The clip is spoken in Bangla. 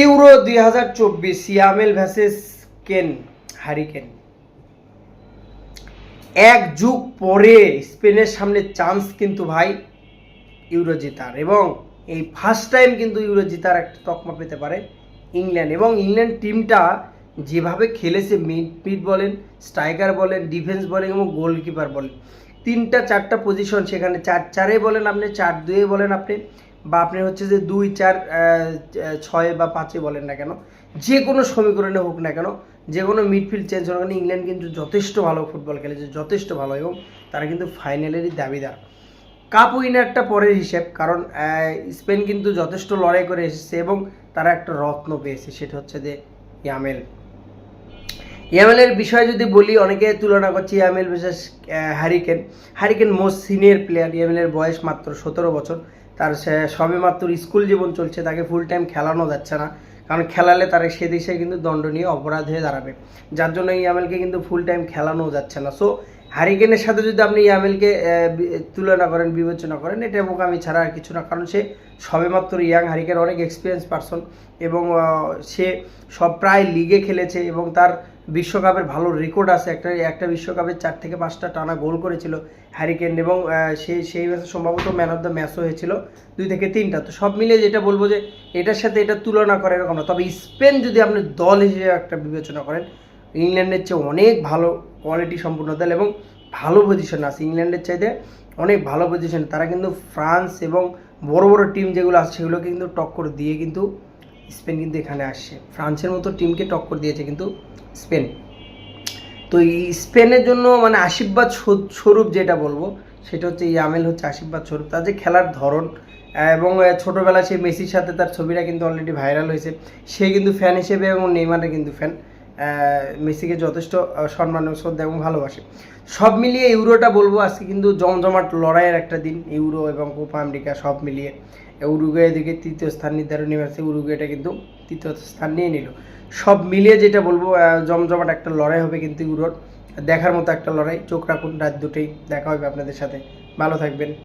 ইউরো দুই হাজার চব্বিশ, ইয়ামেল ভ্যাসেস কেন হারিকেন এক যুগ পরে স্পেনের সামনে চান্স কিন্তু ভাই ইউরো জেতার এবং এই ফার্স্ট টাইম কিন্তু ইউরো জেতার একটা তকমা পেতে পারে ইংল্যান্ড এবং ইংল্যান্ড টিমটা যেভাবে খেলেছে মিড মিড বলেন, স্ট্রাইকার বলেন, ডিফেন্স বলেন এবং গোলকিপার বলেন, তিনটা চারটা পজিশন সেখানে, চার চারে বলেন আপনি, চার দুয়ে বলেন আপনি বা আপনি হচ্ছে যে দুই, চার ছয় বা পাঁচে বলেন না কেন, যে কোনো সমীকরণে হোক না কেন, যে কোনো মিডফিল্ড চেঞ্জ হোক না ইংল্যান্ড কিন্তু যথেষ্ট ভালো ফুটবল খেলেছে, যথেষ্ট ভালো এবং তারা কিন্তু ফাইনালেরই দাবিদার। কাপ উইনারটা পরের হিসেব, কারণ স্পেন কিন্তু যথেষ্ট লড়াই করে এসেছে এবং তারা একটা রত্ন পেয়েছে, সেটা হচ্ছে যে ইয়ামেল। ইয়ামেলের বিষয়ে যদি বলি, অনেকে তুলনা করছে ইয়ামেল বিশেষ Harry Kane Harry Kane most senior player ইয়ামেলের বয়স মাত্র সতেরো বছর। তার সে- সবে মাত্র স্কুল জীবন চলছে, তাকে ফুল টাইম খেলানো যাচ্ছে না। কারণ খেলালে তারা সে দেশে কিন্তু দণ্ডনীয় অপরাধ হয়ে দাঁড়াবে। যার জন্য ইয়ামেলকে কিন্তু ফুল টাইম খেলানো যাচ্ছে না। সো হ্যারিকেনের সাথে যদি আপনি ইয়ামেলকে তুলনা করেন, বিবেচনা করেন, এটা বোকামি ছাড়া আর কিছু না। কারণ সে সবেমাত্র ইয়াং হারিকেন অনেক এক্সপিরিয়েন্স পারসন এবং সে সব প্রায় লিগে খেলেছে এবং তার বিশ্বকাপের ভালো রেকর্ড আছে। একটা একটা বিশ্বকাপে চার থেকে পাঁচটা টানা গোল করেছিল হ্যারিকেন এবং সেই সেই ম্যাচে সম্ভবত ম্যান অফ দ্য ম্যাচও হয়েছিল দুই থেকে তিনটা। তো সব মিলিয়ে যেটা বলব যে এটার সাথে এটা তুলনা করে এরকম না। তবে স্পেন যদি আপনি দল হিসেবে একটা বিবেচনা করেন, ইংল্যান্ডের চেয়ে অনেক ভালো কোয়ালিটি সম্পূর্ণ দল এবং ভালো পজিশন আছে। ইংল্যান্ডের চাইতে অনেক ভালো পজিশন তারা কিন্তু ফ্রান্স এবং বড় বড় টিম যেগুলো আছে সেগুলোকে কিন্তু টক্কর দিয়ে কিন্তু স্পেন কিন্তু এখানে আসছে। ফ্রান্সের মতো টিমকে টক্কর দিয়েছে কিন্তু স্পেন। তো এই স্পেনের জন্য মানে আশীর্বাদ স্বরূপ- যেটা বলব, সেটা হচ্ছে ইয়ামেল হচ্ছে আশীর্বাদ স্বরূপ। তার যে খেলার ধরন, এবং ছোটোবেলা সেই মেসির সাথে তার ছবিটা কিন্তু অলরেডি ভাইরাল হয়েছে। সে কিন্তু ফ্যান হিসেবে এবং নেইমারের কিন্তু ফ্যান মেসিকে যথেষ্ট সম্মান শ্রদ্ধা এবং ভালোবাসে। সব মিলিয়ে ইউরোটা বলব, আজকে কিন্তু জমজমাট লড়াইয়ের একটা দিন, ইউরো এবং কোপা আমেরিকা সব মিলিয়ে। উরুগুয়ে দিকে তৃতীয় স্থান নির্ধারণী ম্যাচে উরুগুয়েটা কিন্তু তৃতীয় স্থান নিয়ে নিল। সব মিলিয়ে যেটা বলব জমজমাট একটা লড়াই হবে কিন্তু ইউরোর। দেখার মতো একটা লড়াই, চোখ রাখুন, রাত দুটোই দেখা হবে আপনাদের সাথে। ভালো থাকবেন।